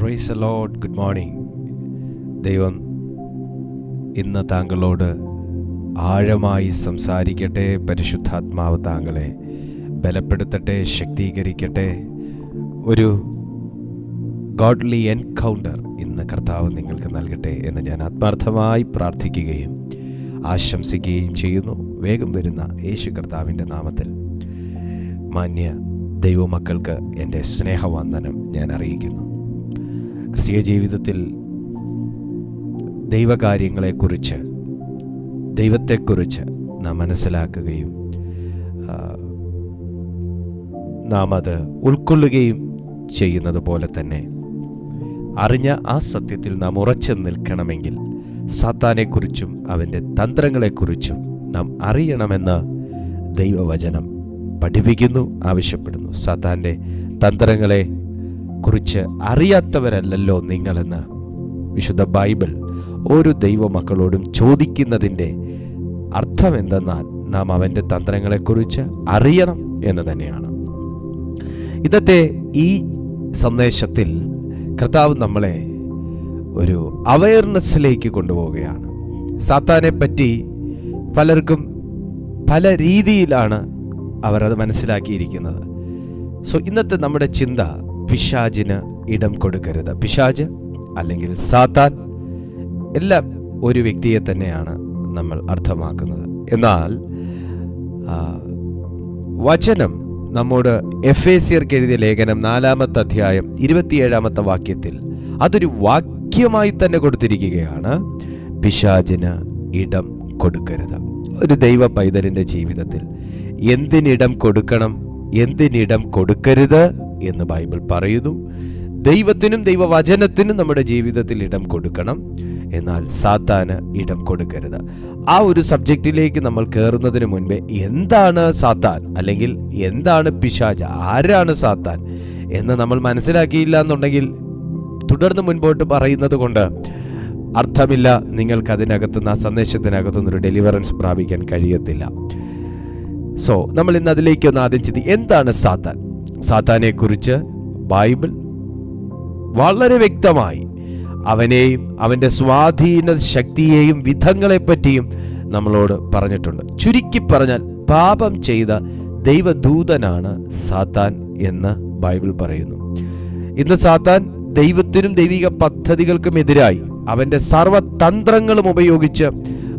Price load good morning ദൈവം ഇന്ന് താങ്കളോട് ആഴമായി സംസാരിക്കട്ടെ. പരിശുദ്ധാത്മാവ് താങ്കളെ ബലപ്പെടുത്തട്ടെ ശക്തീകരിക്കട്ടെ. ഒരു ഗോഡ്ലി എൻകൗണ്ടർ ഇന്ന് കർത്താവ് നിങ്ങൾക്ക് നൽകട്ടെ എന്ന് ഞാൻ ആത്മാർത്ഥമായി പ്രാർത്ഥിക്കുകയും ആശംസിക്കുകയും ചെയ്യുന്നു. വേഗം വരുന്ന യേശു കർത്താവിന്റെ നാമത്തിൽ മാന്യ ദൈവമക്കൾക്ക് എന്റെ സ്നേഹവന്ദനം ഞാൻ അറിയിക്കുന്നു. ക്രിസ്തീയ ജീവിതത്തിൽ ദൈവകാര്യങ്ങളെക്കുറിച്ച് ദൈവത്തെക്കുറിച്ച് നാം മനസ്സിലാക്കുകയും നാം അത് ഉൾക്കൊള്ളുകയും ചെയ്യുന്നത് പോലെ തന്നെ അറിഞ്ഞ ആ സത്യത്തിൽ നാം ഉറച്ചു നിൽക്കണമെങ്കിൽ സാത്താനെക്കുറിച്ചും അവന്റെ തന്ത്രങ്ങളെക്കുറിച്ചും നാം അറിയണമെന്ന് ദൈവവചനം പഠിപ്പിക്കുന്നു ആവശ്യപ്പെടുന്നു. സാത്താന്റെ തന്ത്രങ്ങളെ കുറിച്ച് അറിയാത്തവരല്ലല്ലോ നിങ്ങളെന്ന്. വിശുദ്ധ ബൈബിൾ ഓരോ ദൈവമക്കളോടും ചോദിക്കുന്നതിന്റെ അർത്ഥം എന്തെന്നാൽ നാം അവന്റെ തന്ത്രങ്ങളെക്കുറിച്ച് അറിയണം എന്ന് തന്നെയാണ്. ഇന്നത്തെ ഈ സന്ദേശത്തിൽ കർത്താവ് നമ്മളെ ഒരു അവയർനെസ്സിലേക്ക് കൊണ്ടുപോവുകയാണ്. സാത്താനെ പറ്റി പലർക്കും പല രീതിയിലാണ് അവരത് മനസ്സിലാക്കിയിരിക്കുന്നത്. സോ ഇന്നത്തെ നമ്മുടെ ചിന്ത പിശാജിന് ഇടം കൊടുക്കരുത്. പിശാജ് അല്ലെങ്കിൽ സാത്താൻ എല്ലാം ഒരു വ്യക്തിയെ തന്നെയാണ് നമ്മൾ അർത്ഥമാക്കുന്നത്. എന്നാൽ വചനം നമ്മോട് എഫ് എ സിയർക്ക് എഴുതിയ ലേഖനം നാലാമത്തെ അധ്യായം ഇരുപത്തിയേഴാമത്തെ വാക്യത്തിൽ അതൊരു വാക്യമായി തന്നെ കൊടുത്തിരിക്കുകയാണ്. പിശാചിന് ഇടം കൊടുക്കരുത്. ഒരു ദൈവ പൈതലിന്റെ ജീവിതത്തിൽ എന്തിനിടം കൊടുക്കണം? എന്തിനിടം കൊടുക്കരുത്? എന്ന് ബൈബിൾ പറയുന്നു. ദൈവത്തിനും ദൈവവചനത്തിനും നമ്മുടെ ജീവിതത്തിൽ ഇടം കൊടുക്കണം. എന്നാൽ സാത്താന് ഇടം കൊടുക്കരുത്. ആ ഒരു സബ്ജക്റ്റിലേക്ക് നമ്മൾ കയറുന്നതിന് മുൻപേ എന്താണ് സാത്താൻ? അല്ലെങ്കിൽ എന്താണ് പിശാജ്? ആരാണ് സാത്താൻ? എന്ന് നമ്മൾ മനസ്സിലാക്കിയില്ല എന്നുണ്ടെങ്കിൽ തുടർന്ന് മുൻപോട്ട് പറയുന്നത് കൊണ്ട് അർത്ഥമില്ല. നിങ്ങൾക്ക് അതിനകത്തുനിന്ന് ആ സന്ദേശത്തിനകത്തുനിന്ന് ഒരു ഡെലിവറൻസ് പ്രാപിക്കാൻ കഴിയത്തില്ല. സോ നമ്മൾ ഇന്ന് അതിലേക്ക് ഒന്ന് ആദ്യം ചിന്തി എന്താണ് സാത്താൻ? സാത്താനെ കുറിച്ച് ബൈബിൾ വളരെ വ്യക്തമായി അവനെയും അവന്റെ സ്വാധീന ശക്തിയെയും വിധങ്ങളെപ്പറ്റിയും നമ്മളോട് പറഞ്ഞിട്ടുണ്ട്. ചുരുക്കി പറഞ്ഞാൽ പാപം ചെയ്ത ദൈവദൂതനാണ് സാത്താൻ എന്ന് ബൈബിൾ പറയുന്നു. ഇന്ന് സാത്താൻ ദൈവത്തിനും ദൈവിക പദ്ധതികൾക്കും എതിരായി അവന്റെ സർവതന്ത്രങ്ങളും ഉപയോഗിച്ച്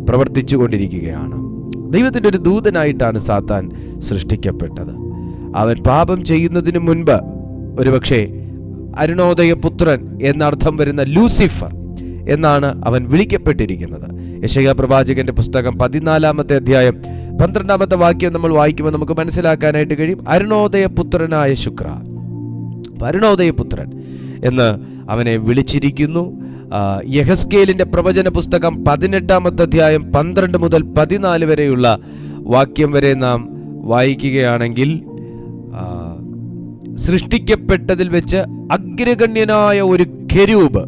പ്രവർത്തിച്ചു കൊണ്ടിരിക്കുകയാണ് ദൈവത്തിന്റെ ഒരു ദൂതനായിട്ടാണ് സാത്താൻ സൃഷ്ടിക്കപ്പെട്ടത്. അവൻ പാപം ചെയ്യുന്നതിന് മുൻപ് ഒരുപക്ഷെ അരുണോദയ പുത്രൻ എന്നർത്ഥം വരുന്ന ലൂസിഫർ എന്നാണ് അവൻ വിളിക്കപ്പെട്ടിരിക്കുന്നത്. യശയ പ്രവാചകന്റെ പുസ്തകം പതിനാലാമത്തെ അധ്യായം പന്ത്രണ്ടാമത്തെ വാക്യം നമ്മൾ വായിക്കുമ്പോൾ നമുക്ക് മനസ്സിലാക്കാനായിട്ട് കഴിയും. അരുണോദയപുത്രനായ ശുക്ര. അരുണോദയ പുത്രൻ എന്ന് അവനെ വിളിച്ചിരിക്കുന്നു. യഹസ്കേലിന്റെ പ്രവചന പുസ്തകം പതിനെട്ടാമത്തെ അധ്യായം പന്ത്രണ്ട് മുതൽ പതിനാല് വരെയുള്ള വാക്യം വരെ നാം വായിക്കുകയാണെങ്കിൽ സൃഷ്ടിക്കപ്പെട്ടതിൽ വെച്ച് അഗ്രഗണ്യനായ ഒരു കെരൂബ്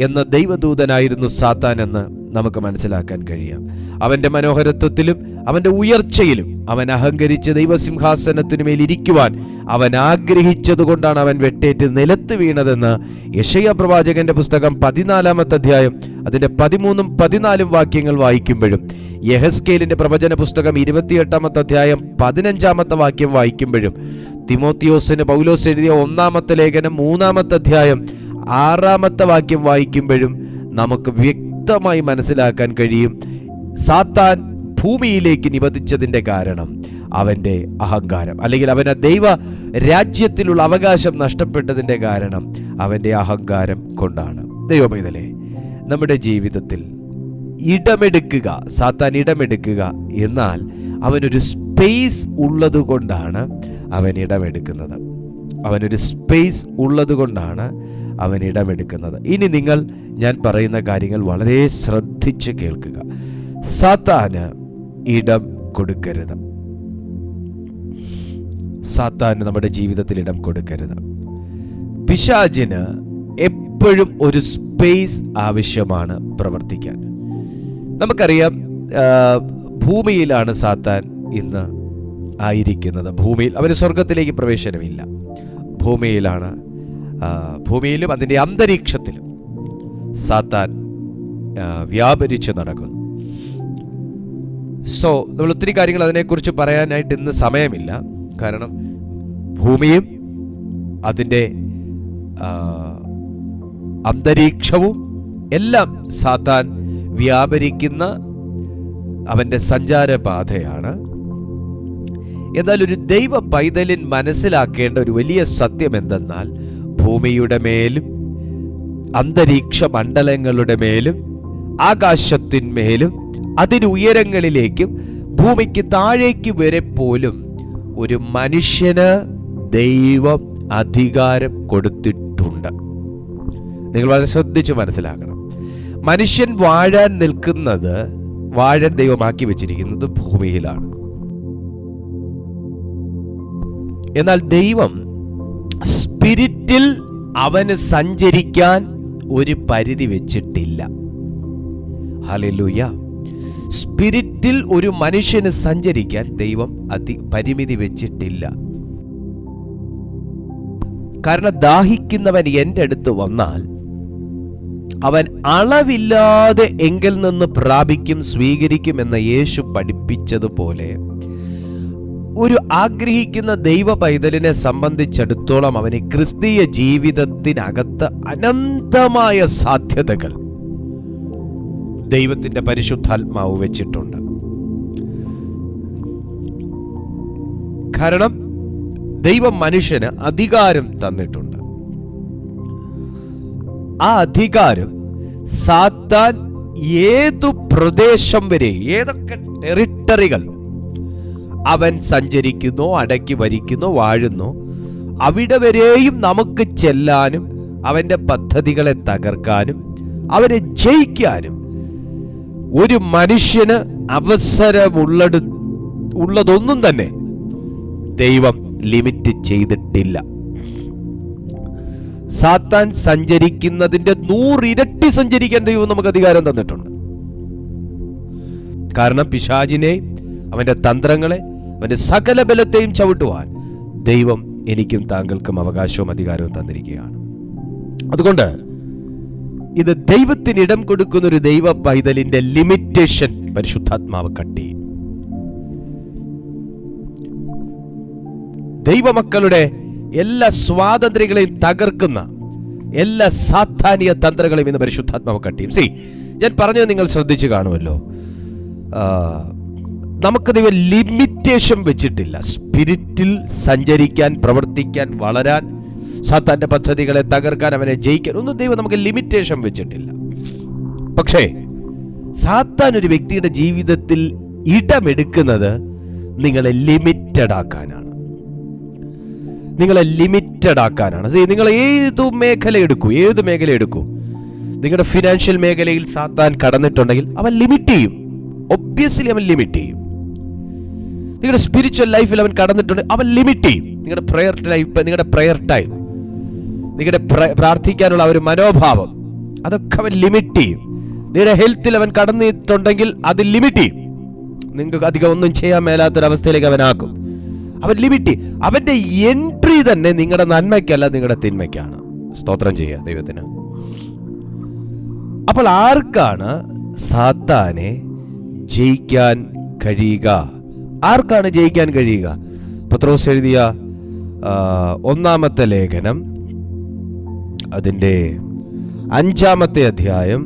എന്ന ദൈവദൂതനായിരുന്നു സാത്താൻ എന്ന് നമുക്ക് മനസ്സിലാക്കാൻ കഴിയാം. അവന്റെ മനോഹരത്വത്തിലും അവന്റെ ഉയർച്ചയിലും അവൻ അഹങ്കരിച്ച് ദൈവസിംഹാസനത്തിനുമേൽ ഇരിക്കുവാൻ അവൻ ആഗ്രഹിച്ചതുകൊണ്ടാണ് അവൻ വെട്ടേറ്റ് നിലത്ത് വീണതെന്ന് യശയ പ്രവാചകന്റെ പുസ്തകം പതിനാലാമത്തെ അധ്യായം അതിന്റെ പതിമൂന്നും പതിനാലും വാക്യങ്ങൾ വായിക്കുമ്പോഴും യഹസ്കേലിന്റെ പ്രവചന പുസ്തകം ഇരുപത്തിയെട്ടാമത്തെ അധ്യായം പതിനഞ്ചാമത്തെ വാക്യം വായിക്കുമ്പോഴും തിമോത്തിയോസിന് പൗലോസ് എഴുതിയ ഒന്നാമത്തെ ലേഖനം മൂന്നാമത്തെ അധ്യായം ആറാമത്തെ വാക്യം വായിക്കുമ്പോഴും നമുക്ക് വ്യക്തമായി മനസ്സിലാക്കാൻ കഴിയും. സാത്താൻ ഭൂമിയിലേക്ക് നിബന്ധിച്ചതിന്റെ കാരണം അവന്റെ അഹങ്കാരം. അല്ലെങ്കിൽ അവന്റെ ദൈവ രാജ്യത്തിലുള്ള അവകാശം നഷ്ടപ്പെട്ടതിന്റെ കാരണം അവന്റെ അഹങ്കാരം കൊണ്ടാണ്. ദൈവമേതലേ നമ്മുടെ ജീവിതത്തിൽ ഇടമെടുക്കുക സാത്താൻ ഇടമെടുക്കുക എന്നാൽ അവനൊരു സ്പേസ് ഉള്ളതുകൊണ്ടാണ് അവൻ ഇടമെടുക്കുന്നത്. അവനൊരു സ്പേസ് ഉള്ളത് കൊണ്ടാണ് അവൻ ഇടമെടുക്കുന്നത്. ഇനി നിങ്ങൾ ഞാൻ പറയുന്ന കാര്യങ്ങൾ വളരെ ശ്രദ്ധിച്ച് കേൾക്കുക. സാത്താന് ഇടം കൊടുക്കരുത്. സാത്താന് നമ്മുടെ ജീവിതത്തിൽ ഇടം കൊടുക്കരുത്. പിശാജിന് എപ്പോഴും ഒരു സ്പേസ് ആവശ്യമാണ് പ്രവർത്തിക്കാൻ. നമുക്കറിയാം ഭൂമിയിലാണ് സാത്താൻ ഇന്ന് ആയിരിക്കുന്നത്. ഭൂമിയിൽ അവന് സ്വർഗത്തിലേക്ക് പ്രവേശനമില്ല. ഭൂമിയിലാണ് ഭൂമിയിലും അതിന്റെ അന്തരീക്ഷത്തിലും സാത്താൻ വ്യാപരിച്ച് നടക്കുന്നു. സോ നമ്മൾ ഒത്തിരി കാര്യങ്ങൾ അതിനെക്കുറിച്ച് പറയാനായിട്ട് ഇന്ന് സമയമില്ല. കാരണം ഭൂമിയും അതിന്റെ അന്തരീക്ഷവും എല്ലാം സാത്താൻ വ്യാപരിക്കുന്ന അവന്റെ സഞ്ചാരപാതയാണ്. എന്നാൽ ഒരു ദൈവ പൈതലിൻ മനസ്സിലാക്കേണ്ട ഒരു വലിയ സത്യം എന്തെന്നാൽ ഭൂമിയുടെ മേലും അന്തരീക്ഷ മണ്ഡലങ്ങളുടെ മേലും ആകാശത്തിന്മേലും അതിനുയരങ്ങളിലേക്കും ഭൂമിക്ക് താഴേക്ക് വരെ പോലും ഒരു മനുഷ്യന് ദൈവം അധികാരം കൊടുത്തിട്ടുണ്ട്. നിങ്ങൾ വളരെ ശ്രദ്ധിച്ച് മനസ്സിലാക്കണം. മനുഷ്യൻ വാഴാൻ നിൽക്കുന്നത് വാഴൻ ദൈവമാക്കി വെച്ചിരിക്കുന്നത് ഭൂമിയിലാണ്. എന്നാൽ ദൈവം സ്പിരിറ്റിൽ അവന് സഞ്ചരിക്കാൻ ഒരു പരിധി വെച്ചിട്ടില്ല. ഹലലുയ സ്പിരിറ്റിൽ ഒരു മനുഷ്യന് സഞ്ചരിക്കാൻ ദൈവം അതി പരിമിതി വെച്ചിട്ടില്ല. കാരണം ദാഹിക്കുന്നവൻ എന്റെ അടുത്ത് വന്നാൽ അവൻ അളവില്ലാതെ എങ്കിൽ നിന്ന് പ്രാപിക്കും സ്വീകരിക്കും എന്ന യേശു പഠിപ്പിച്ചതുപോലെ ഒരു ആഗ്രഹിക്കുന്ന ദൈവ പൈതലിനെ സംബന്ധിച്ചിടത്തോളം അവന് ക്രിസ്തീയ ജീവിതത്തിനകത്ത് അനന്തമായ സാധ്യതകൾ ദൈവത്തിന്റെ പരിശുദ്ധാത്മാവ് വെച്ചിട്ടുണ്ട്. കാരണം ദൈവം മനുഷ്യന് അധികാരം തന്നിട്ടുണ്ട്. ആ അധികാരം സാത്താൻ ഏതു പ്രദേശം വരെ ഏതൊക്കെ ടെറിട്ടറികൾ അവൻ സഞ്ചരിക്കുന്നു അടക്കി വരിക്കുന്നു വാഴുന്നു. അവിടെ വരെയും നമുക്ക് ചെല്ലാനും അവന്റെ പദ്ധതികളെ തകർക്കാനും അവരെ ജയിക്കാനും. ഒരു മനുഷ്യന് അവസരമുള്ളടു ഉള്ളതൊന്നും തന്നെ ദൈവം ലിമിറ്റ് ചെയ്തിട്ടില്ല. സാത്താൻ സഞ്ചരിക്കുന്നതിന്റെ നൂറിരട്ടി സഞ്ചരിക്കാൻ ദൈവം നമുക്ക് അധികാരം തന്നിട്ടുണ്ട്. കാരണം പിശാജിനെ അവന്റെ തന്ത്രങ്ങളെ അവന്റെ സകല ബലത്തെയും ചവിട്ടുവാൻ ദൈവം എനിക്കും താങ്കൾക്കും അവകാശവും അധികാരവും തന്നിരിക്കുകയാണ്. അതുകൊണ്ട് ഇത് ദൈവത്തിന് ഇടം കൊടുക്കുന്ന ഒരു ദൈവ പൈതലിന്റെ ലിമിറ്റേഷൻ പരിശുദ്ധാത്മാവ് കട്ടി. ദൈവമക്കളുടെ എല്ലാ സ്വാതന്ത്ര്യങ്ങളെയും തകർക്കുന്ന എല്ലാ സാധാനിക തന്ത്രങ്ങളെയും ഇന്ന് പരിശുദ്ധാത്മാവ് കട്ടിയും സി ഞാൻ പറഞ്ഞത് നിങ്ങൾ ശ്രദ്ധിച്ചു കാണുമല്ലോ. നമുക്ക് ദൈവം ലിമിറ്റേഷൻ വെച്ചിട്ടില്ല. സ്പിരിറ്റിൽ സഞ്ചരിക്കാൻ പ്രവർത്തിക്കാൻ വളരാൻ സാത്താന്റെ പദ്ധതികളെ തകർക്കാൻ അവനെ ജയിക്കാൻ ഒന്നും ദൈവം നമുക്ക് ലിമിറ്റേഷൻ വെച്ചിട്ടില്ല. പക്ഷേ സാത്താൻ ഒരു വ്യക്തിയുടെ ജീവിതത്തിൽ ഇടമെടുക്കുന്നത് നിങ്ങളെ ലിമിറ്റഡ് ആക്കാനാണ് നിങ്ങളെ ലിമിറ്റഡ് ആക്കാനാണ് നിങ്ങൾ ഏതു മേഖല എടുക്കൂ ഏത് മേഖല എടുക്കൂ? നിങ്ങളുടെ ഫിനാൻഷ്യൽ മേഖലയിൽ സാത്താൻ കടന്നിട്ടുണ്ടെങ്കിൽ അവൻ ലിമിറ്റ് ചെയ്യും. ഒബ്വിയസ്ലി അവൻ ലിമിറ്റ് ചെയ്യും. നിങ്ങളുടെ സ്പിരിച്വൽ ലൈഫിൽ അവൻ കടന്നിട്ടുണ്ട്. അവൻ ലിമിറ്റ് ചെയ്യും. നിങ്ങളുടെ പ്രെയർ ലൈഫ് നിങ്ങളുടെ പ്രെയർ ടൈം നിങ്ങളുടെ പ്ര- പ്രാർത്ഥിക്കാനുള്ള ഒരു മനോഭാവം. അതൊക്കെ അവൻ ലിമിറ്റ് ചെയ്യും. നിങ്ങളുടെ ഹെൽത്തിൽ അവൻ കടന്നിട്ടുണ്ടെങ്കിൽ അത് ലിമിറ്റ് ചെയ്യും. നിങ്ങൾക്ക് അധികം ഒന്നും ചെയ്യാൻ മേലാത്തൊരവസ്ഥയിലേക്ക് അവനാക്കും അവൻ ലിമിറ്റ് അവന്റെ എൻട്രി തന്നെ നിങ്ങളുടെ നന്മയ്ക്കല്ല നിങ്ങളുടെ തിന്മയ്ക്കാണ്. സ്തോത്രം ചെയ്യുക ദൈവത്തിന്. അപ്പോൾ ആർക്കാണ് സാത്താനെ ജയിക്കാൻ കഴിയുക? ആർക്കാണ് ജയിക്കാൻ കഴിയുക? പത്രോസ് എഴുതിയ ഒന്നാമത്തെ ലേഖനം അതിന്റെ അഞ്ചാമത്തെ അധ്യായം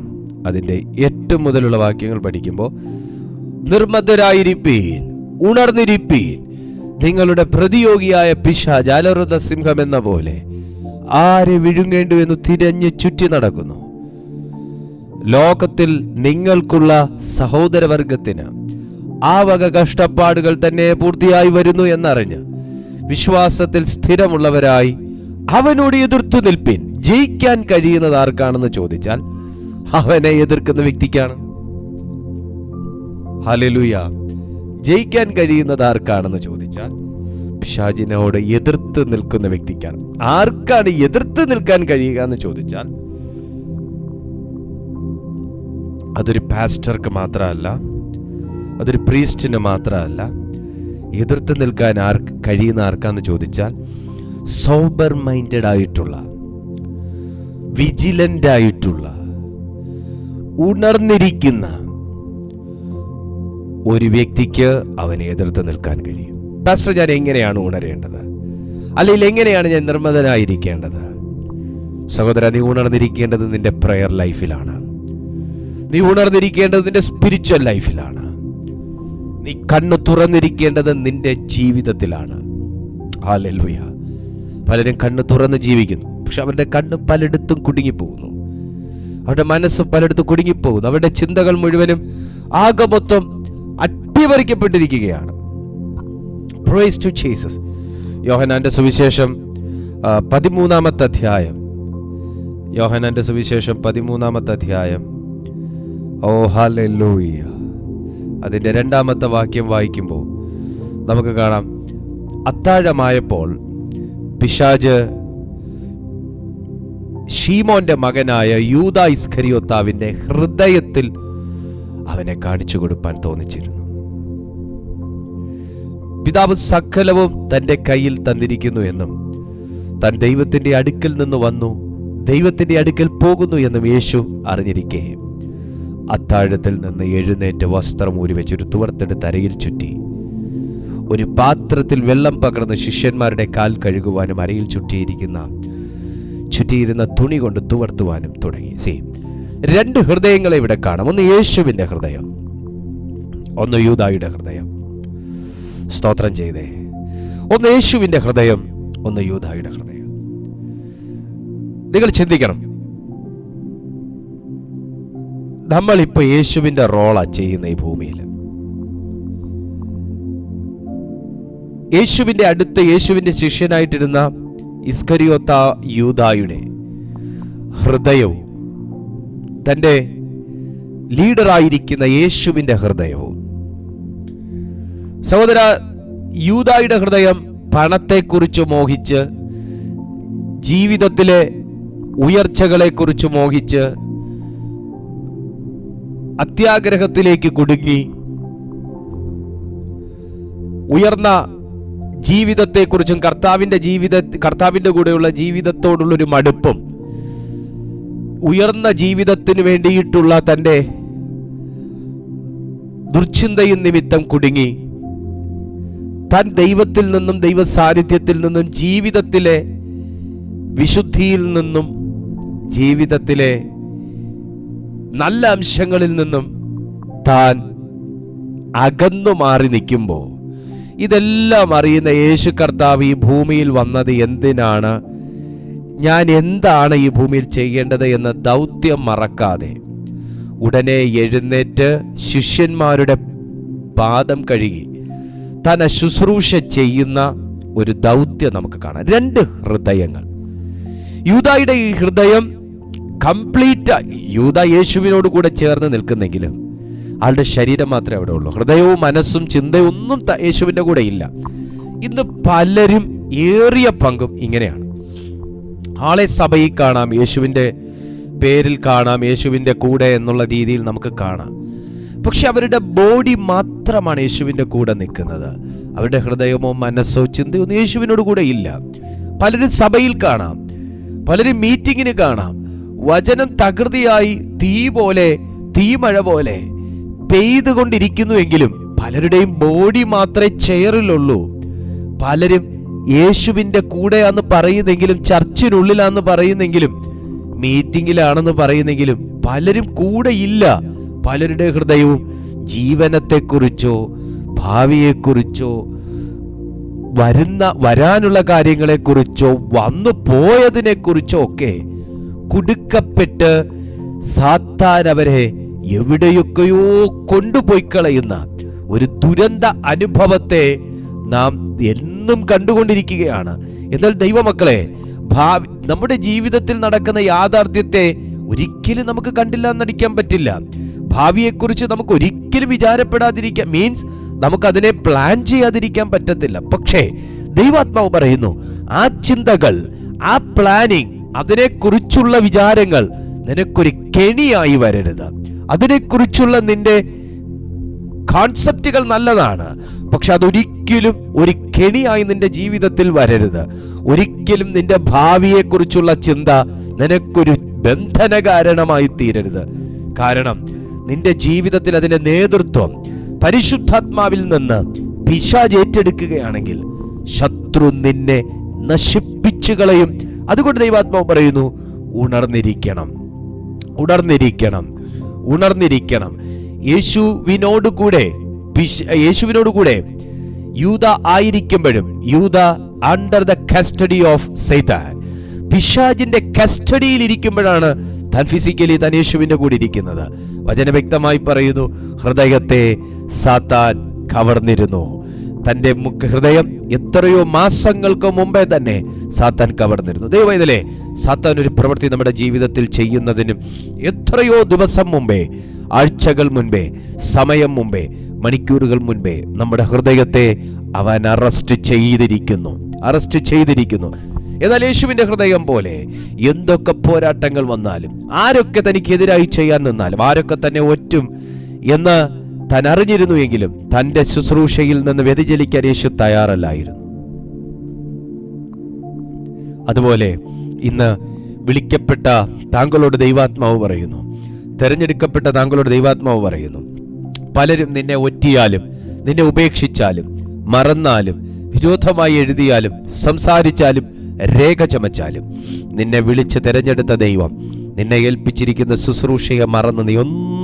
അതിന്റെ എട്ട് മുതലുള്ള വാക്യങ്ങൾ പഠിക്കുമ്പോൾ നിർമ്മതരായിരിപ്പീൻ ഉണർന്നിരിപ്പീൻ നിങ്ങളുടെ പ്രതിയോഗിയായ പിശ അലറുത സിംഹം എന്ന പോലെ ആരെ വിഴുങ്ങേണ്ടു എന്ന് തിരഞ്ഞ് ചുറ്റി നടക്കുന്നു. ലോകത്തിൽ നിങ്ങൾക്കുള്ള സഹോദരവർഗത്തിന് ആ വക കഷ്ടപ്പാടുകൾ തന്നെ പൂർത്തിയായി വരുന്നു എന്നറിഞ്ഞ് വിശ്വാസത്തിൽ സ്ഥിരമുള്ളവരായി അവനോട് എതിർത്തു നിൽപ്പിൻ ജയിക്കാൻ കഴിയുന്നത് ആർക്കാണെന്ന് ചോദിച്ചാൽ അവനെ എതിർക്കുന്ന വ്യക്തിക്കാണ്. ഹലലുയ ജയിക്കാൻ കഴിയുന്നത് ആർക്കാണെന്ന് ചോദിച്ചാൽ പിശാചിനോട് എതിർത്ത് നിൽക്കുന്ന വ്യക്തിക്കാണ്. ആർക്കാണ് എതിർത്ത് നിൽക്കാൻ കഴിയുക എന്ന് ചോദിച്ചാൽ അതൊരു പാസ്റ്റർക്ക് മാത്രമല്ല അതൊരു പ്രീസ്റ്റിന് മാത്രമല്ല എതിർത്ത് നിൽക്കാൻ ആർ കഴിയുന്ന ആർക്കാന്ന് ചോദിച്ചാൽ സോബർ മൈൻഡഡ് ആയിട്ടുള്ള വിജിലന്റ് ആയിട്ടുള്ള ഉണർന്നിരിക്കുന്ന ഒരു വ്യക്തിക്ക് അവനെ എതിർത്ത് നിൽക്കാൻ കഴിയും. പാസ്റ്റർ ഞാൻ എങ്ങനെയാണ് ഉണരേണ്ടത്? അല്ലെങ്കിൽ എങ്ങനെയാണ് ഞാൻ നിർമ്മതനായിരിക്കേണ്ടത്? സഹോദര നീ ഉണർന്നിരിക്കേണ്ടത് നിന്റെ പ്രയർ ലൈഫിലാണ് നീ ഉണർന്നിരിക്കേണ്ടത് നിന്റെ സ്പിരിച്വൽ ലൈഫിലാണ് നീ കണ്ണു തുറന്നിരിക്കേണ്ടത് നിന്റെ ജീവിതത്തിലാണ്. പലരും കണ്ണ് തുറന്ന് ജീവിക്കുന്നു. പക്ഷെ അവരുടെ കണ്ണ് പലയിടത്തും കുടുങ്ങിപ്പോകുന്നു. അവരുടെ മനസ്സ് പലയിടത്തും കുടുങ്ങിപ്പോകുന്നു. അവരുടെ ചിന്തകൾ മുഴുവനും ആകെ മൊത്തം അട്ടിമറിക്കപ്പെട്ടിരിക്കുകയാണ്. യോഹനാന്റെ സുവിശേഷം പതിമൂന്നാമത്തെ അധ്യായം. യോഹനാന്റെ സുവിശേഷം പതിമൂന്നാമത്തെ അധ്യായം. ഓ ഹാലൂയ്യ അതിന്റെ രണ്ടാമത്തെ വാക്യം വായിക്കുമ്പോൾ നമുക്ക് കാണാം. അത്താഴമായപ്പോൾ പിശാജ് ഷീമോന്റെ മകനായ യൂത ഇസ്ഖരിയോത്താവിന്റെ ഹൃദയത്തിൽ അവനെ കാണിച്ചു കൊടുക്കാൻ തോന്നിച്ചിരുന്നു. പിതാവ് സകലവും തന്റെ കയ്യിൽ തന്നിരിക്കുന്നു എന്നും തൻ ദൈവത്തിന്റെ അടുക്കൽ നിന്ന് വന്നു ദൈവത്തിന്റെ അടുക്കൽ പോകുന്നു എന്നും യേശു അറിഞ്ഞിരിക്കെ അത്താഴത്തിൽ നിന്ന് എഴുന്നേറ്റ് വസ്ത്രം ഊരി വെച്ചൊരു തുവർത്തെടുത്ത് അരയിൽ ചുറ്റി. ഒരു പാത്രത്തിൽ വെള്ളം പകർന്ന് ശിഷ്യന്മാരുടെ കാൽ കഴുകുവാനും അരയിൽ ചുറ്റിയിരിക്കുന്ന ചുറ്റിയിരുന്ന തുണി കൊണ്ട് തുവർത്തുവാനും തുടങ്ങി. സി രണ്ട് ഹൃദയങ്ങളെ ഇവിടെ കാണാം. ഒന്ന് യേശുവിന്റെ ഹൃദയം ഒന്ന് യൂതായുടെ ഹൃദയം. സ്തോത്രം ചെയ്തേ. ഒന്ന് യേശുവിന്റെ ഹൃദയം ഒന്ന് യൂതായുടെ ഹൃദയം. നിങ്ങൾ ചിന്തിക്കണം. നമ്മൾ ഇപ്പൊ യേശുവിന്റെ റോളാണ് ചെയ്യുന്ന ഈ ഭൂമിയിൽ യേശുവിന്റെ അടുത്ത് യേശുവിന്റെ ശിഷ്യനായിട്ടിരുന്ന ഇസ്കരിയോത്ത യൂതായുടെ ഹൃദയവും തന്റെ ലീഡറായിരിക്കുന്ന യേശുവിന്റെ ഹൃദയവും. സഹോദര യൂതായുടെ ഹൃദയം പണത്തെക്കുറിച്ച് മോഹിച്ച് ജീവിതത്തിലെ ഉയർച്ചകളെക്കുറിച്ച് മോഹിച്ച് അത്യാഗ്രഹത്തിലേക്ക് കുടുങ്ങി. ഉയർന്ന ജീവിതത്തെക്കുറിച്ചും കർത്താവിന്റെ ജീവിത കർത്താവിന്റെ കൂടെയുള്ള ജീവിതത്തോടുള്ളൊരു മടുപ്പും ഉയർന്ന ജീവിതത്തിന് വേണ്ടിയിട്ടുള്ള തന്റെ ദുർചിന്തയും നിമിത്തം കുടുങ്ങി. താൻ ദൈവത്തിൽ നിന്നും ദൈവ സാന്നിധ്യത്തിൽ നിന്നും ജീവിതത്തിലെ വിശുദ്ധിയിൽ നിന്നും ജീവിതത്തിലെ നല്ല അംശങ്ങളിൽ നിന്നും താൻ അകന്നു മാറി നിൽക്കുമ്പോൾ ഇതെല്ലാം അറിയുന്ന യേശു കർത്താവ് ഈ ഭൂമിയിൽ വന്നത് എന്തിനാണ്? ഞാൻ എന്താണ് ഈ ഭൂമിയിൽ ചെയ്യേണ്ടത് എന്ന ദൗത്യം മറക്കാതെ ഉടനെ എഴുന്നേറ്റ് ശിഷ്യന്മാരുടെ പാദം കഴുകി തന ശുശ്രൂഷ ചെയ്യുന്ന ഒരു ദൗത്യം നമുക്ക് കാണാം. രണ്ട് ഹൃദയങ്ങൾ. യൂതായുടെ ഈ ഹൃദയം കംപ്ലീറ്റ് യൂത യേശുവിനോട് കൂടെ ചേർന്ന് നിൽക്കുന്നെങ്കിലും ആളുടെ ശരീരം മാത്രമേ അവിടെ ഉള്ളൂ. ഹൃദയവും മനസ്സും ചിന്തയും ഒന്നും യേശുവിന്റെ കൂടെ ഇല്ല. ഇന്ന് പലരും ഏറിയ പങ്കും ഇങ്ങനെയാണ്. ആളെ സഭയിൽ കാണാം യേശുവിന്റെ പേരിൽ കാണാം യേശുവിന്റെ കൂടെ എന്നുള്ള രീതിയിൽ നമുക്ക് കാണാം. പക്ഷെ അവരുടെ ബോഡി മാത്രമാണ് യേശുവിന്റെ കൂടെ നിൽക്കുന്നത്. അവരുടെ ഹൃദയമോ മനസ്സോ ചിന്തയോ ഒന്നും യേശുവിനോട് കൂടെ ഇല്ല. പലരും സഭയിൽ കാണാം പലരും മീറ്റിങ്ങിന് കാണാം വചനം തകൃതിയായി തീ പോലെ തീമഴ പോലെ പെയ്തുകൊണ്ടിരിക്കുന്നുവെങ്കിലും പലരുടെയും ബോഡി മാത്രമേ ചെയറിലുള്ളൂ. പലരും യേശുവിന്റെ കൂടെയാന്ന് പറയുന്നെങ്കിലും ചർച്ചിനുള്ളിലാന്ന് പറയുന്നെങ്കിലും മീറ്റിങ്ങിലാണെന്ന് പറയുന്നെങ്കിലും പലരും കൂടെ ഇല്ല പലരുടെ ഹൃദയവും ജീവനത്തെക്കുറിച്ചോ ഭാവിയെക്കുറിച്ചോ വരുന്ന വരാനുള്ള കാര്യങ്ങളെക്കുറിച്ചോ വന്നു പോയതിനെക്കുറിച്ചോ ഒക്കെ കുടുക്കപ്പെട്ട് സാത്താൻ അവരെ എവിടെയൊക്കെയോ കൊണ്ടുപോയി കളയുന്ന ഒരു ദുരന്ത അനുഭവത്തെ നാം എന്നും കണ്ടുകൊണ്ടിരിക്കുകയാണ്. എന്നാൽ ദൈവമക്കളെ ഭാവി നമ്മുടെ ജീവിതത്തിൽ നടക്കുന്ന യാഥാർത്ഥ്യത്തെ ഒരിക്കലും നമുക്ക് കണ്ടില്ല എന്നടിക്കാൻ പറ്റില്ല. ഭാവിയെക്കുറിച്ച് നമുക്ക് ഒരിക്കലും വിചാരപ്പെടാതിരിക്കാൻ മീൻസ് നമുക്കതിനെ പ്ലാൻ ചെയ്യാതിരിക്കാൻ പറ്റത്തില്ല. പക്ഷേ ദൈവാത്മാവ് പറയുന്നു ആ ചിന്തകൾ ആ പ്ലാനിങ് അതിനെക്കുറിച്ചുള്ള വിചാരങ്ങൾ നിനക്കൊരു കെണിയായി വരരുത്. അതിനെക്കുറിച്ചുള്ള നിന്റെ കോൺസെപ്റ്റുകൾ നല്ലതാണ്. പക്ഷെ അതൊരിക്കലും ഒരു കെണിയായി നിന്റെ ജീവിതത്തിൽ വരരുത്. ഒരിക്കലും നിന്റെ ഭാവിയെക്കുറിച്ചുള്ള ചിന്ത നിനക്കൊരു ബന്ധന കാരണമായി തീരരുത്. കാരണം നിന്റെ ജീവിതത്തിൽ അതിന്റെ നേതൃത്വം പരിശുദ്ധാത്മാവിൽ നിന്ന് പിശാജ് ഏറ്റെടുക്കുകയാണെങ്കിൽ ശത്രു നിന്നെ നശിപ്പിച്ചു കളയും അതുകൊണ്ട് ദൈവാത്മാവ് പറയുന്നു ഉണർന്നിരിക്കണം. ഉണർന്നിരിക്കണം. ഉണർന്നിരിക്കണം. യേശുവിനോട് കൂടെ യേശുവിനോട് കൂടെ യൂത ആയിരിക്കുമ്പോഴും youth under the custody of സൈതാൻ പിശാജിന്റെ കസ്റ്റഡിയിൽ ഇരിക്കുമ്പോഴാണ് താൻ ഫിസിക്കലി താൻ യേശുവിന്റെ കൂടെ ഇരിക്കുന്നത്. വചന വ്യക്തമായി പറയുന്നു ഹൃദയത്തെ സാത്താൻ കവർന്നിരുന്നു. തന്റെ ഹൃദയം എത്രയോ മാസങ്ങൾക്ക് മുമ്പേ തന്നെ സാത്താൻ കവർന്നിരുന്നു. ദൈവം ഇതിലെ സാത്താൻ ഒരു പ്രവൃത്തി നമ്മുടെ ജീവിതത്തിൽ ചെയ്യുന്നതിനും എത്രയോ ദിവസം മുമ്പേ ആഴ്ചകൾ മുൻപേ സമയം മുമ്പേ മണിക്കൂറുകൾ മുൻപേ നമ്മുടെ ഹൃദയത്തെ അവൻ അറസ്റ്റ് ചെയ്തിരിക്കുന്നു. അറസ്റ്റ് ചെയ്തിരിക്കുന്നു. എന്നാൽ യേശുവിന്റെ ഹൃദയം പോലെ എന്തൊക്കെ പോരാട്ടങ്ങൾ വന്നാലും ആരൊക്കെ തനിക്കെതിരായി ചെയ്യാൻ നിന്നാലും ആരൊക്കെ തന്നെ ഒറ്റും എന്ന് താൻ അറിഞ്ഞിരുന്നു എങ്കിലും തന്റെ ശുശ്രൂഷയിൽ നിന്ന് വ്യതിചലിക്കാൻ യേശു തയ്യാറല്ലായിരുന്നു. അതുപോലെ ഇന്ന് വിളിക്കപ്പെട്ട താങ്കളോട് ദൈവാത്മാവ് പറയുന്നു. തെരഞ്ഞെടുക്കപ്പെട്ട താങ്കളോട് ദൈവാത്മാവ് പറയുന്നു. പലരും നിന്നെ ഒറ്റിയാലും നിന്നെ ഉപേക്ഷിച്ചാലും മറന്നാലും വിരോധമായി എഴുതിയാലും സംസാരിച്ചാലും രേഖ ചമച്ചാലും നിന്നെ വിളിച്ച് തെരഞ്ഞെടുത്ത ദൈവം നിന്നെ ഏൽപ്പിച്ചിരിക്കുന്ന ശുശ്രൂഷയെ മറന്ന് നീ ഒന്നും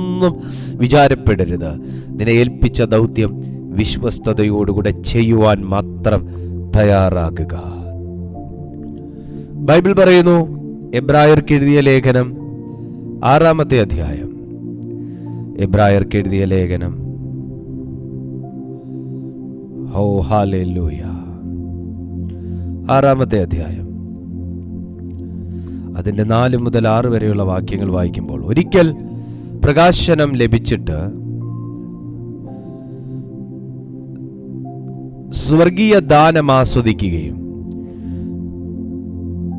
വിചാരപ്പെടരുത്. നിന്നെ ഏൽപ്പിച്ച ദൗത്യം വിശ്വസ്തയോടുകൂടെ ചെയ്യുവാൻ മാത്രം തയ്യാറാകുക. ബൈബിൾ പറയുന്നു എബ്രായർക്ക് എഴുതിയ ലേഖനം ആറാമത്തെ അധ്യായം. എബ്രായർക്ക് എഴുതിയ ലേഖനം. ഹോ ആറാമത്തെ അധ്യായം. അതിന്റെ നാല് മുതൽ ആറ് വരെയുള്ള വാക്യങ്ങൾ വായിക്കുമ്പോൾ ഒരിക്കൽ പ്രകാശനം ലഭിച്ചിട്ട് സ്വർഗീയ ദാനം ആസ്വദിക്കുകയും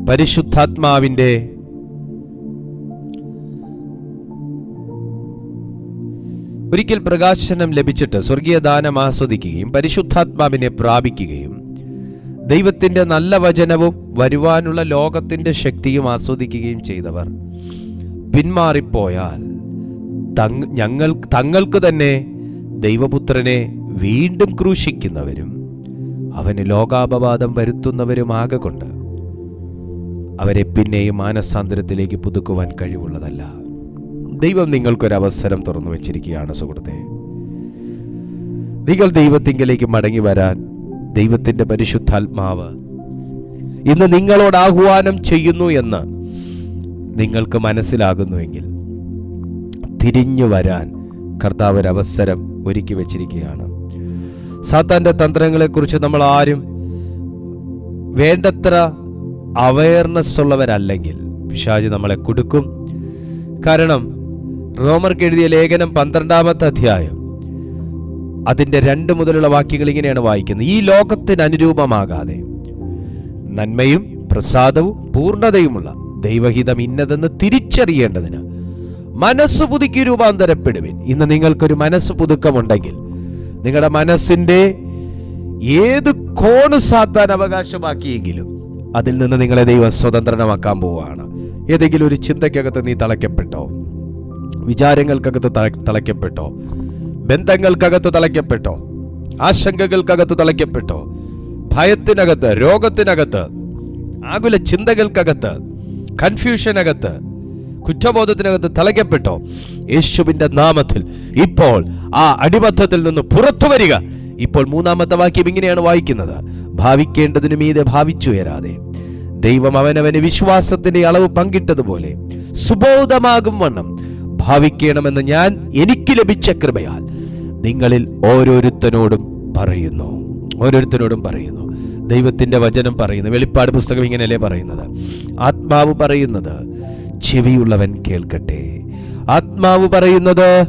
പരിശുദ്ധാത്മാവിന്റെ ഒരിക്കൽ പ്രകാശനം ലഭിച്ചിട്ട് സ്വർഗീയ ദാനം ആസ്വദിക്കുകയും പരിശുദ്ധാത്മാവിനെ പ്രാപിക്കുകയും ദൈവത്തിന്റെ നല്ല വചനവും വരുവാനുള്ള ലോകത്തിന്റെ ശക്തിയും ആസ്വദിക്കുകയും ചെയ്തവർ പിന്മാറിപ്പോയാൽ ഞങ്ങൾ തങ്ങൾക്ക് തന്നെ ദൈവപുത്രനെ വീണ്ടും ക്രൂശിക്കുന്നവരും അവന് ലോകാപവാദം വരുത്തുന്നവരുമാകെ കൊണ്ട് അവരെ പിന്നെയും മാനസാന്തരത്തിലേക്ക് പുതുക്കുവാൻ കഴിവുള്ളതല്ല. ദൈവം നിങ്ങൾക്കൊരവസരം തുറന്നു വെച്ചിരിക്കുകയാണ് സുഹൃത്തെ. നിങ്ങൾ ദൈവത്തിങ്കിലേക്ക് മടങ്ങി വരാൻ ദൈവത്തിന്റെ പരിശുദ്ധാത്മാവ് ഇന്ന് നിങ്ങളോട് ആഹ്വാനം ചെയ്യുന്നു എന്ന് നിങ്ങൾക്ക് മനസ്സിലാകുന്നുവെങ്കിൽ തിരിഞ്ഞു വരാൻ കർത്താവ് ഒരു അവസരം ഒരുക്കി വെച്ചിരിക്കുകയാണ്. സാത്താന്റെ തന്ത്രങ്ങളെക്കുറിച്ച് നമ്മൾ ആരും വേണ്ടത്ര അവയർനെസ് ഉള്ളവരല്ലെങ്കിൽ പിശാജി നമ്മളെ കൊടുക്കും. കാരണം റോമർക്ക് എഴുതിയ ലേഖനം പന്ത്രണ്ടാമത്തെ അധ്യായം അതിന്റെ രണ്ട് മുതലുള്ള വാക്യങ്ങൾ ഇങ്ങനെയാണ് വായിക്കുന്നത്. ഈ ലോകത്തിന് അനുരൂപമാകാതെ നന്മയും പ്രസാദവും പൂർണതയുമുള്ള ദൈവഹിതം ഇന്നതെന്ന് തിരിച്ചറിയേണ്ടതിന് മനസ്സ് പുതുക്കി രൂപാന്തരപ്പെടുവിൻ. ഇന്ന് നിങ്ങൾക്കൊരു മനസ്സ് പുതുക്കമുണ്ടെങ്കിൽ നിങ്ങളുടെ മനസ്സിന്റെ ഏത് കോണ് സാത്താൻ അവകാശമാക്കിയെങ്കിലും അതിൽ നിന്ന് നിങ്ങളെ ദൈവം സ്വതന്ത്രമാക്കാൻ പോവുകയാണ്. ഏതെങ്കിലും ഒരു ചിന്തയ്ക്കകത്ത് നീ തളയ്ക്കപ്പെട്ടോ? വിചാരങ്ങൾക്കകത്ത് തള- തളയ്ക്കപ്പെട്ടോ? ബന്ധങ്ങൾക്കകത്ത് തളയ്ക്കപ്പെട്ടോ? ആശങ്കകൾക്കകത്ത് തളയ്ക്കപ്പെട്ടോ? ഭയത്തിനകത്ത് രോഗത്തിനകത്ത് ആകുല ചിന്തകൾക്കകത്ത് കൺഫ്യൂഷനകത്ത് കുറ്റബോധത്തിനകത്ത് തിളയ്ക്കപ്പെട്ടോ? യേശുവിന്റെ നാമത്തിൽ. ഇപ്പോൾ ആ അടിമത്തത്തിൽ നിന്ന് പുറത്തു വരിക. ഇപ്പോൾ മൂന്നാമത്തെ വാക്യം ഇങ്ങനെയാണ് വായിക്കുന്നത്. ഭാവിക്കേണ്ടതിനു മീതെ ഭാവിച്ചുയരാതെ ദൈവം അവനവന് വിശ്വാസത്തിന്റെ അളവ് പങ്കിട്ടതുപോലെ സുബോധമാകും വണ്ണം. ഭാവിക്കണമെന്ന് ഞാൻ എനിക്ക് ലഭിച്ച കൃപയാൽ നിങ്ങളിൽ ഓരോരുത്തരോടും പറയുന്നു. ഓരോരുത്തരോടും പറയുന്നു. ദൈവത്തിന്റെ വചനം പറയുന്നു. വെളിപ്പാട് പുസ്തകം ഇങ്ങനെയല്ലേ പറയുന്നത്? ആത്മാവ് പറയുന്നത് ചെവിയുള്ളവൻ കേൾക്കട്ടെ. ആത്മാവ് പറയുന്നത്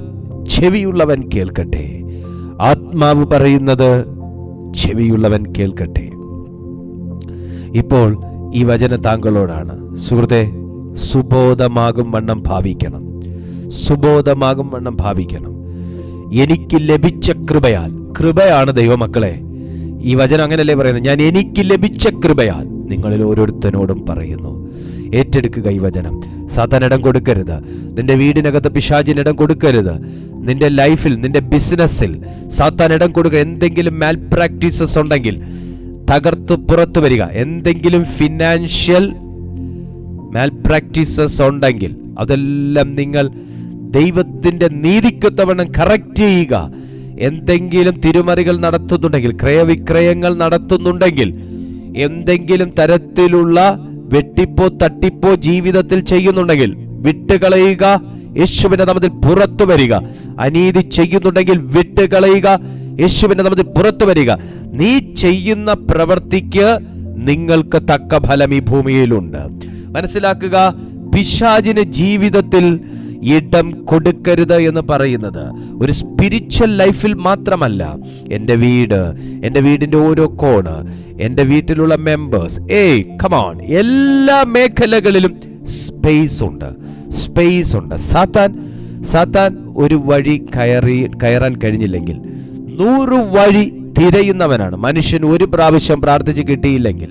ചെവിയുള്ളവൻ കേൾക്കട്ടെ. ആത്മാവ് പറയുന്നത് ചെവിയുള്ളവൻ കേൾക്കട്ടെ. ഇപ്പോൾ ഈ വചന താങ്കളോടാണ്. സുഹൃത്തെ സുബോധമാകും വണ്ണം ഭാവിക്കണം. സുബോധമാകും വണ്ണം ഭാവിക്കണം. എനിക്ക് ലഭിച്ച കൃപയാൽ കൃപയാണ് ദൈവമക്കളെ. ഈ വചനം അങ്ങനല്ലേ പറയുന്നത്? ഞാൻ എനിക്ക് ലഭിച്ച കൃപയാൽ നിങ്ങളിൽ ഓരോരുത്തരോടും പറയുന്നു. ഏറ്റെടുക്കുക ഈ വചനം. സാത്താൻ ഇടം കൊടുക്കരുത്. നിന്റെ വീടിനകത്ത് പിശാചിന് ഇടം കൊടുക്കരുത്. നിന്റെ ലൈഫിൽ നിന്റെ ബിസിനസ്സിൽ സാത്താൻ ഇടം കൊടുക്കുക. എന്തെങ്കിലും മാൽ പ്രാക്ടീസസ് ഉണ്ടെങ്കിൽ തകർത്ത് പുറത്തു വരിക. എന്തെങ്കിലും ഫിനാൻഷ്യൽ മാൽ പ്രാക്ടീസസ് ഉണ്ടെങ്കിൽ അതെല്ലാം നിങ്ങൾ ദൈവത്തിന്റെ നീതിക്കൊത്തവണ്ണം കറക്റ്റ് ചെയ്യുക. എന്തെങ്കിലും തിരുമറികൾ നടത്തുന്നുണ്ടെങ്കിൽ ക്രയവിക്രയങ്ങൾ നടത്തുന്നുണ്ടെങ്കിൽ എന്തെങ്കിലും തരത്തിലുള്ള വെട്ടിപ്പോ തട്ടിപ്പോ ജീവിതത്തിൽ ചെയ്യുന്നുണ്ടെങ്കിൽ വിട്ടുകളയുക. യേശുവിന്റെ നാമത്തിൽ പുറത്തു വരിക. അനീതി ചെയ്യുന്നുണ്ടെങ്കിൽ വിട്ടുകളയുക. യേശുവിന്റെ നാമത്തിൽ പുറത്തു വരിക. നീ ചെയ്യുന്ന പ്രവൃത്തിക്ക് നിങ്ങൾക്ക് തക്ക ഫലം ഈ ഭൂമിയിലുണ്ട്. മനസ്സിലാക്കുക പിശാചിന് ജീവിതത്തിൽ ഇടം കൊടുക്കരുത് എന്ന് പറയുന്നത് ഒരു സ്പിരിച്വൽ ലൈഫിൽ മാത്രമല്ല. എന്റെ വീട് എന്റെ വീടിന്റെ ഓരോ കോണ് എന്റെ വീട്ടിലുള്ള മെമ്പേഴ്സ് ഏയ് കമാൺ എല്ലാ മേഖലകളിലും സ്പേസ് ഉണ്ട്. സ്പേസ് ഉണ്ട്. സാത്താൻ സാത്താൻ ഒരു വഴി കയറി കയറാൻ കഴിഞ്ഞില്ലെങ്കിൽ നൂറ് വഴി തിരയുന്നവനാണ്. മനുഷ്യൻ ഒരു പ്രാവശ്യം പ്രാർത്ഥിച്ച് കിട്ടിയില്ലെങ്കിൽ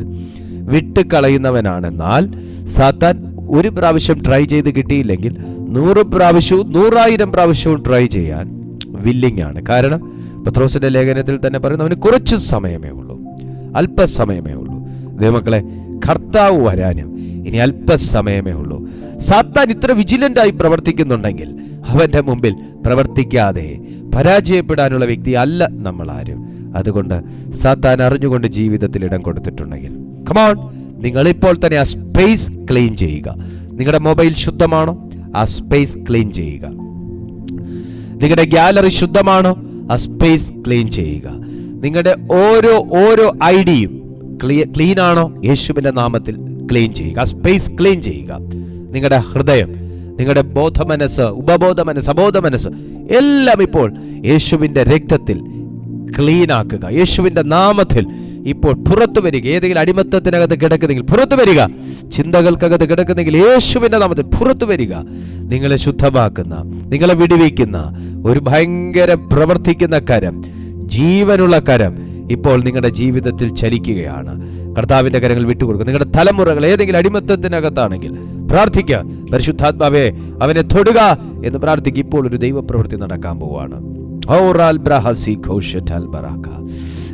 വിട്ടുകളയുന്നവനാണെന്നാൽ സാത്താൻ ഒരു പ്രാവശ്യം ട്രൈ ചെയ്ത് കിട്ടിയില്ലെങ്കിൽ നൂറ് പ്രാവശ്യവും നൂറായിരം പ്രാവശ്യവും ട്രൈ ചെയ്യാൻ വില്ലിംഗ് ആണ്. കാരണം പത്രോസിന്റെ ലേഖനത്തിൽ തന്നെ പറയുന്നു അവന് കുറച്ച് സമയമേ ഉള്ളൂ. അല്പസമയമേ ഉള്ളൂ. ദൈവമക്കളെ കർത്താവ് വരാനും ഇനി അല്പസമയമേ ഉള്ളൂ. സാത്താൻ ഇത്ര വിജിലന്റ് ആയി പ്രവർത്തിക്കുന്നുണ്ടെങ്കിൽ അവന്റെ മുമ്പിൽ പ്രവർത്തിക്കാതെ പരാജയപ്പെടാനുള്ള വ്യക്തി അല്ല നമ്മൾ ആരും. അതുകൊണ്ട് സാത്താൻ അറിഞ്ഞുകൊണ്ട് ജീവിതത്തിൽ ഇടം കൊടുത്തിട്ടുണ്ടെങ്കിൽ കമോൺ നിങ്ങളിപ്പോൾ തന്നെ ആ സ്പേസ് ക്ലീൻ ചെയ്യുക. നിങ്ങളുടെ മൊബൈൽ ശുദ്ധമാണോ? ആ സ്പേസ് ക്ലീൻ ചെയ്യുക. നിങ്ങളുടെ ഗ്യാലറി ശുദ്ധമാണോ? ആ സ്പേസ് ക്ലീൻ ചെയ്യുക. നിങ്ങളുടെ ഓരോ ഓരോ ഐഡിയും ക്ലീൻ ആണോ? യേശുവിന്റെ നാമത്തിൽ ക്ലീൻ ചെയ്യുക. ആ സ്പേസ് ക്ലീൻ ചെയ്യുക. നിങ്ങളുടെ ഹൃദയം നിങ്ങളുടെ ബോധ മനസ്സ് ഉപബോധ മനസ്സ് അബോധ മനസ്സ് എല്ലാം ഇപ്പോൾ യേശുവിന്റെ രക്തത്തിൽ ക്ലീൻ ആക്കുക. യേശുവിന്റെ നാമത്തിൽ ഇപ്പോൾ പുറത്തു വരിക. ഏതെങ്കിലും അടിമത്തത്തിനകത്ത് കിടക്കുന്നെങ്കിൽ പുറത്തു വരിക. ചിന്തകൾക്കകത്ത് കിടക്കുന്നെങ്കിൽ യേശുവിന്റെ നാമത്തിൽ പുറത്തു വരിക. നിങ്ങളെ ശുദ്ധമാക്കുന്ന നിങ്ങളെ വിടിവിക്കുന്ന ഒരു ഭയങ്കര പ്രവർത്തിക്കുന്ന കരം ജീവനുള്ള കരം ഇപ്പോൾ നിങ്ങളുടെ ജീവിതത്തിൽ ചലിക്കുകയാണ്. കർത്താവിന്റെ കരങ്ങൾ വിട്ടുകൊടുക്കുക നിങ്ങളുടെ തലമുറകൾ ഏതെങ്കിലും അടിമത്തത്തിനകത്താണെങ്കിൽ പ്രാർത്ഥിക്കുക. പരിശുദ്ധാത്മാവേ അവനെ തൊടുക എന്ന് പ്രാർത്ഥിക്കുക. ഇപ്പോൾ ഒരു ദൈവപ്രവൃത്തി നടക്കാൻ പോവാണ്.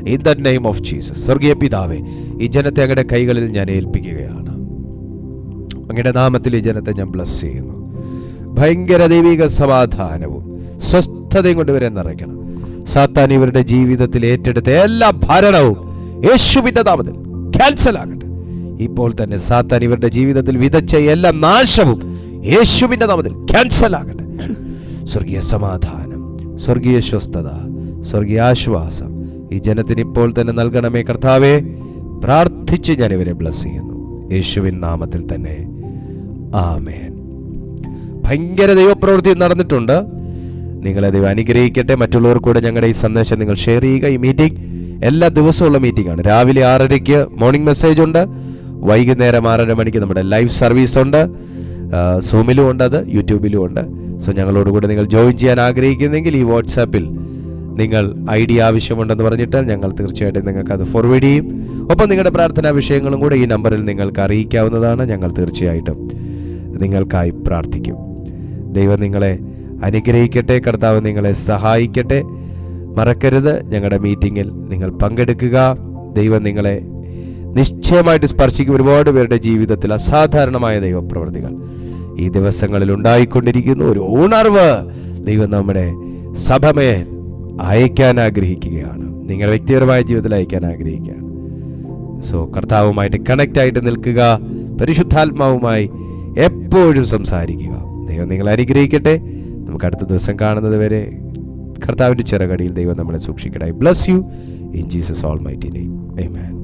In the name of Jesus സ്വർഗീയ പിതാവേ ഈ ജനത്തെ അങ്ങയുടെ കൈകളിൽ ഞാൻ ഏൽപ്പിക്കുകയാണ്. അങ്ങയുടെ നാമത്തിൽ ഈ ജനത്തെ ഞാൻ ബ്ലസ് ചെയ്യുന്നു. ഭയങ്കര ദൈവിക സമാധാനവും സ്വസ്ഥതയും കൊണ്ട് ഇവരെ നിറയ്ക്കണം. സാത്താൻ ഇവരുടെ ജീവിതത്തിൽ ഏറ്റെടുത്ത എല്ലാ ഭരണവും യേശുവിന്റെ നാമത്തിൽ ക്യാൻസൽ ആകട്ടെ. ഇപ്പോൾ തന്നെ സാത്താൻ ഇവരുടെ ജീവിതത്തിൽ വിതച്ച എല്ലാ നാശവും യേശുവിന്റെ നാമത്തിൽ ക്യാൻസൽ ആകട്ടെ. സ്വർഗീയ സമാധാനം. സ്വർഗീയ സ്വസ്ഥത സ്വർഗീയ ആശ്വാസം ഈ ജനത്തിന് ഇപ്പോൾ തന്നെ നൽകണമേ. കർത്താവേ പ്രാർത്ഥിച്ച് ഞാൻ ഇവരെ ബ്ലസ് ചെയ്യുന്നു. യേശുവിൻ നാമത്തിൽ തന്നെ. ആമേൻ. ഭയങ്കര ദൈവപ്രവൃത്തി നടന്നിട്ടുണ്ട്. നിങ്ങളെ ദൈവം അനുഗ്രഹിക്കട്ടെ. മറ്റുള്ളവർ കൂടെ ഞങ്ങളുടെ ഈ സന്ദേശം നിങ്ങൾ ഷെയർ ചെയ്യുക. ഈ മീറ്റിംഗ് എല്ലാ ദിവസവുമുള്ള മീറ്റിംഗ് ആണ്. രാവിലെ ആറരയ്ക്ക് മോർണിംഗ് മെസ്സേജ് ഉണ്ട്. വൈകുന്നേരം ആറര മണിക്ക് നമ്മുടെ ലൈവ് സർവീസ് ഉണ്ട്. സൂമിലും ഉണ്ട് അത് യൂട്യൂബിലും ഉണ്ട്. സോ ഞങ്ങളോട് കൂടെ നിങ്ങൾ ജോയിൻ ചെയ്യാൻ ആഗ്രഹിക്കുന്നെങ്കിൽ ഈ വാട്സാപ്പിൽ നിങ്ങൾ ഐ ഡി ആവശ്യമുണ്ടെന്ന് പറഞ്ഞിട്ടാൽ ഞങ്ങൾ തീർച്ചയായിട്ടും നിങ്ങൾക്ക് അത് ഫോർവേഡ് ചെയ്യും. ഒപ്പം നിങ്ങളുടെ പ്രാർത്ഥനാ വിഷയങ്ങളും കൂടെ ഈ നമ്പറിൽ നിങ്ങൾക്ക് അറിയിക്കാവുന്നതാണ്. ഞങ്ങൾ തീർച്ചയായിട്ടും നിങ്ങൾക്കായി പ്രാർത്ഥിക്കും. ദൈവം നിങ്ങളെ അനുഗ്രഹിക്കട്ടെ കർത്താവ് നിങ്ങളെ സഹായിക്കട്ടെ. മറക്കരുത് ഞങ്ങളുടെ മീറ്റിങ്ങിൽ നിങ്ങൾ പങ്കെടുക്കുക. ദൈവം നിങ്ങളെ നിശ്ചയമായിട്ട് സ്പർശിക്കും ഒരുപാട് പേരുടെ ജീവിതത്തിൽ അസാധാരണമായ ദൈവപ്രവൃത്തികൾ. ഈ ദിവസങ്ങളിൽ ഉണ്ടായിക്കൊണ്ടിരിക്കുന്ന ഒരു ഉണർവ് ദൈവം നമ്മുടെ സഭമേ അയക്കാൻ ആഗ്രഹിക്കുകയാണ്. നിങ്ങൾ വ്യക്തിപരമായ ജീവിതത്തിൽ അയക്കാൻ ആഗ്രഹിക്കുകയാണ്. സോ കർത്താവുമായിട്ട് കണക്റ്റ് ആയിട്ട് നിൽക്കുക പരിശുദ്ധാത്മാവുമായി എപ്പോഴും സംസാരിക്കുക. ദൈവം നിങ്ങൾ അനുഗ്രഹിക്കട്ടെ. നമുക്ക് അടുത്ത ദിവസം കാണുന്നത് വരെ കർത്താവിന്റെ ചിറകടിയിൽ ദൈവം നമ്മളെ സൂക്ഷിക്കട്ടെ. Bless you in Jesus almighty name.